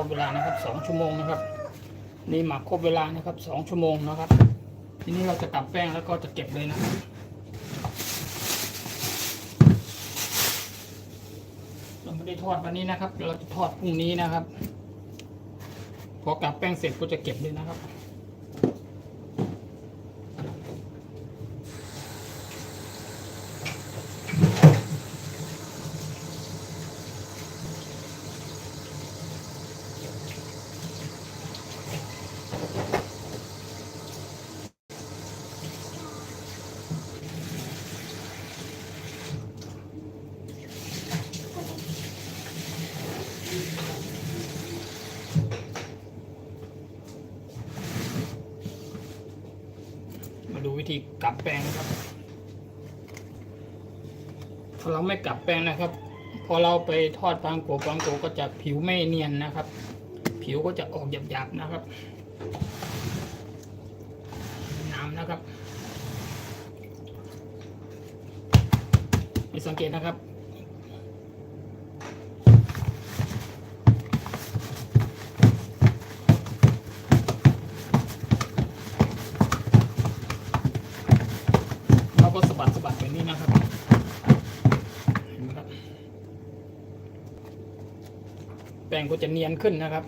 ครบเวลานะครับสองชั่วโมงนะครับ นี่หมักครบเวลานะครับสองชั่วโมงนะครับ ทีนี้เราจะกลับแป้งแล้วก็จะเก็บเลยนะครับเราไม่ได้ทอดวันนี้นะครับเดี๋ยวเราจะทอดพรุ่งนี้นะครับ พอกลับแป้งเสร็จก็จะเก็บเลยนะครับีกลับแปลงครับ ถ้าเราไม่กลับแปลงนะครับ พอเราไปทอดปางโกะปังโกก็จะผิวไม่เนียนนะครับ ผิวก็จะออกหยาบๆนะครับ น้ำนะครับไปสังเกตนะครับ เราก็สะบัดสะบัดแบบนี้นะครับเห็นไหมครับ แป้ งก็จะเนียนขึ้นนะครับ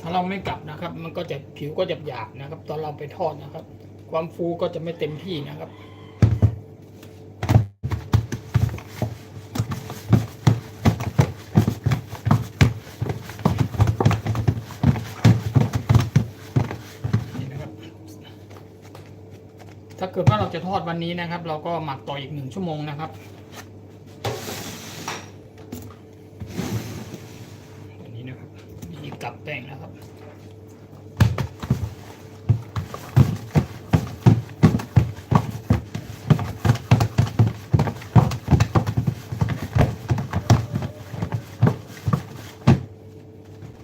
ถ้าเราไม่กลับนะครับ มันก็จะผิวก็จะหยาบนะครับ ตอนเราไปทอดนะครับ ความฟูก็จะไม่เต็มที่นะครับนี่นะครับถ้าเกิดว่าเราจะทอดวันนี้นะครับ เราก็หมักต่ออีกหนึ่งชั่วโมงนะครับ แป้งนะครับ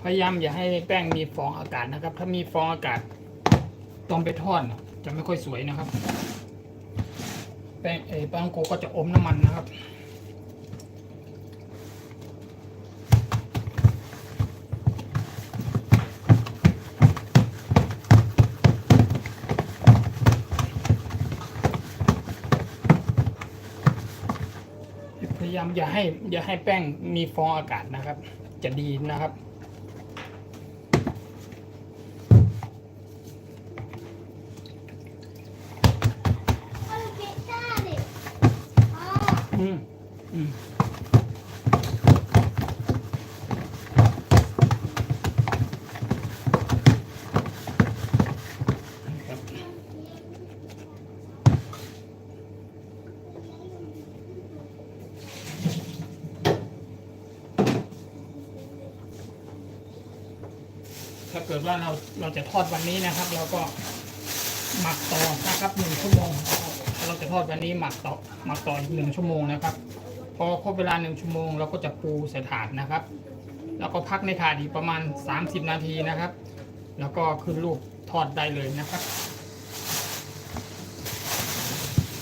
พยายามอย่าให้แป้งมีฟองอากาศนะครับ ถ้ามีฟองอากาศตอนไปทอดจะไม่ค่อยสวยนะครับ แป้งเออปังโกก็จะอมน้ำมันนะครับ พ ยายามอย่าให้อย่าให้แป้งมีฟองอากาศนะครับ จะดีนะครับเอาเก็บได้ดิอ๋ออืมอืม ถ้าเกิดว่าเราเราจะทอดวันนี้นะครับ เราก็หมักต่อนะครับหนึ่งชั่วโมงถ้าเราจะทอดวันนี้หมักต่อหมักต่ออีกหนึ่งชั่วโมงนะครับ พอครบเวลาหนึ่งชั่วโมงเราก็จะปูใส่ถาดนะครับ แล้วก็พักในถาดอีกประมาณ 30 นาทีนะครับ แล้วก็ขึ้นรูปทอดได้เลยนะครับ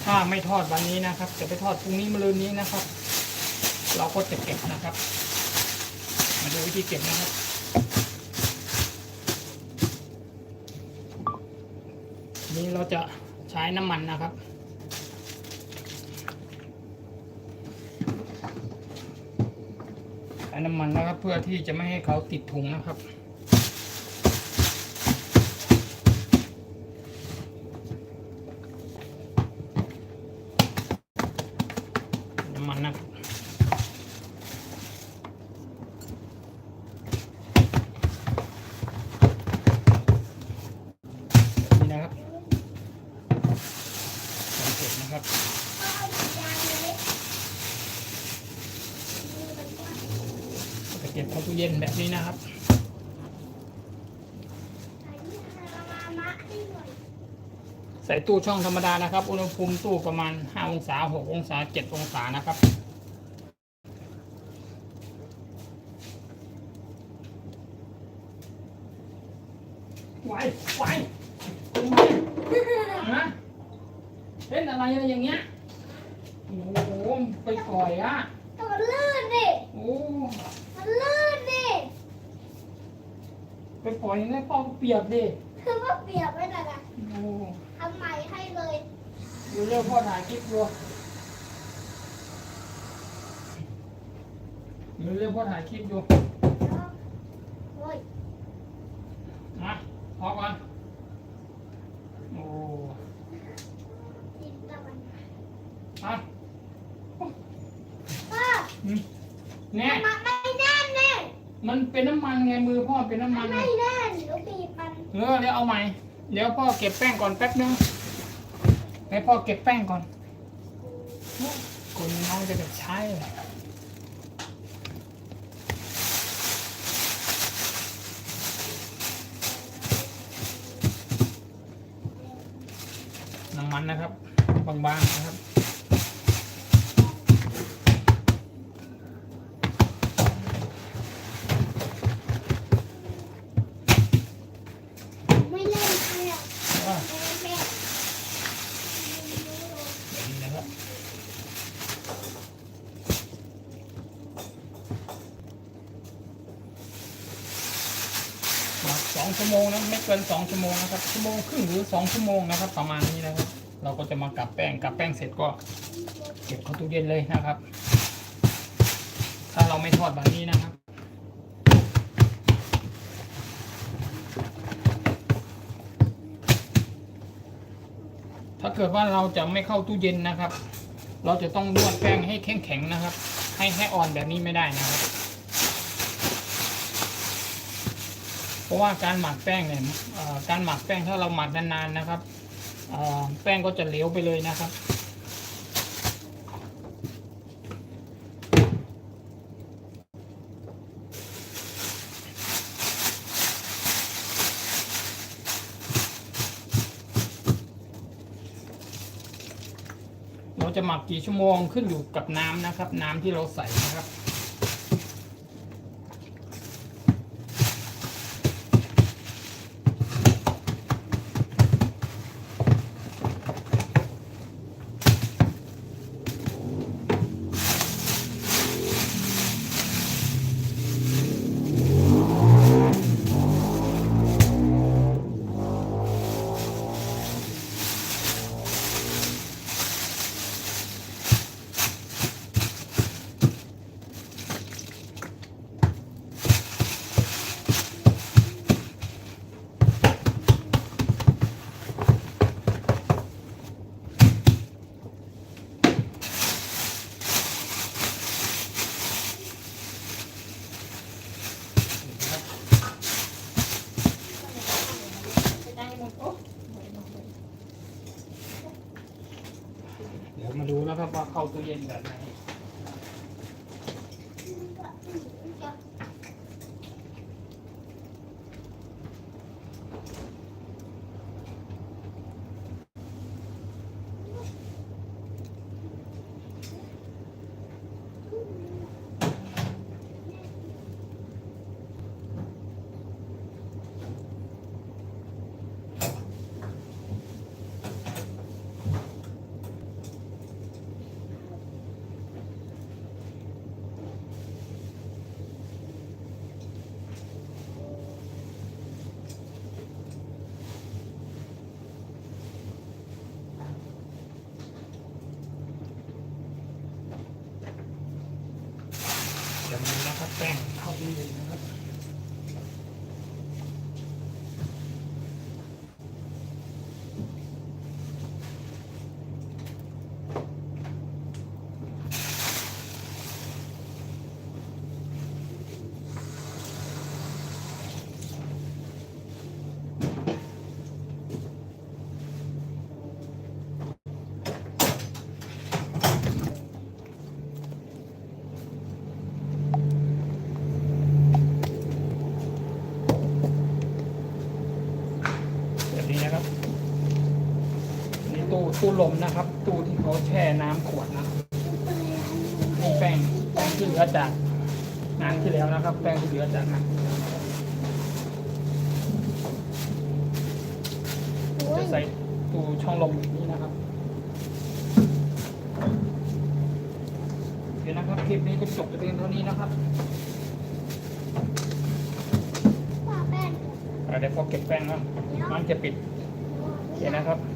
ถ้าไม่ทอดวันนี้นะครับ จะไปทอดพรุ่งนี้มะรืนนี้นะครับ เราก็จะเก็บนะครับ มาดูวิธีเก็บนะครับ นี่เราจะใช้น้ำมันนะครับ ใช้น้ำมันนะครับเพื่อที่จะไม่ให้เขาติดถุงนะครับน้ำมันนะครับนี่นะครับสังเกตนะครับ จะเก็บเข้าตู้เย็นแบบนี้นะครับ ใส่ตู้ช่องธรรมดานะครับ อุณหภูมิตู้ประมาณ 5 องศา 6 องศา 7 องศานะครับไหวไหวฮะเล่นอะไรอะไรอย่างเงี้ยโอ้โหไปปล่อยอะตัวลื่นดิโอ้มัน ลื่นดิไปปล่อยให้พ่อเปียกดิคือว่าเปียกไว้แต่ละโอ้ทำใหม่ให้เลยเดี๋ยวเร็วพ่อถ่ายคลิปดูเดี๋ยวเร็วพ่อถ่ายคลิปดูโอ้ยมาพอก่อนโอ้กินตะวันอะป้าอืมเนี่ย มันไม่แน่นเลย มันเป็นน้ำมันไงมือพ่อเป็นน้ำมัมันนไงไม่แน่นเดี๋ยวบีบมันเออเดี๋ยวเอาใหม่ เดี๋ยวพ่อเก็บแป้งก่อนแป๊บนึงให้พ่อเก็บแป้งก่อนคนน้องจะแบบใช้น้ำมันนะครับ บางๆนะครับ ไม่เล่นเลยอะ อะ ไม่เล่น แบบนี้นะครับ หมักสอง ชั่วโมงนะไม่เกินสองชั่วโมงนะครับชั่วโมงครึ่งหรือสองชั่วโมงนะครับ ประมาณนี้นะครับ เราก็จะมากลับแป้งกลับแป้งเสร็จก็เก็บเข้าตู้เย็นเลยนะครับ ถ้าเราไม่ทอดแบบนี้นะครับถ้าเกิดว่าเราจะไม่เข้าตู้เย็นนะครับ เราจะต้องนวดแป้งให้แข็งๆนะครับ ให้ให้อ่อนแบบนี้ไม่ได้นะครับ เพราะว่าการหมักแป้งเนี่ยการหมักแป้งถ้าเราหมักนานๆนะครับแป้งก็จะเหลวไปเลยนะครับ เราจะหมักกี่ชั่วโมงขึ้นอยู่กับน้ำนะครับ น้ำที่เราใส่นะครับ นะครับว่าเข้าตู้เย็นแบบนี้นะครับแป้งเข้าที่นะครับนี้นะครับนี่ ตู้ตู้ลมนะครับ ตู้ที่เขาแช่น้ำขวดนะนี่แป้งแป้งที่เหลือจากงานที่แล้วนะครับ แป้งที่เหลือจากงานโอ้ยจะใส่ตู้ช่องลมแบบนี้นะครับเดี๋ยวนะครับคลิปนี้ก็จบแต่เพียงเท่านี้นะครับป้าแป้งอ่าเดี๋ยวพอเก็บแป้งแล้วมันจะปิดโอเคนะครับเ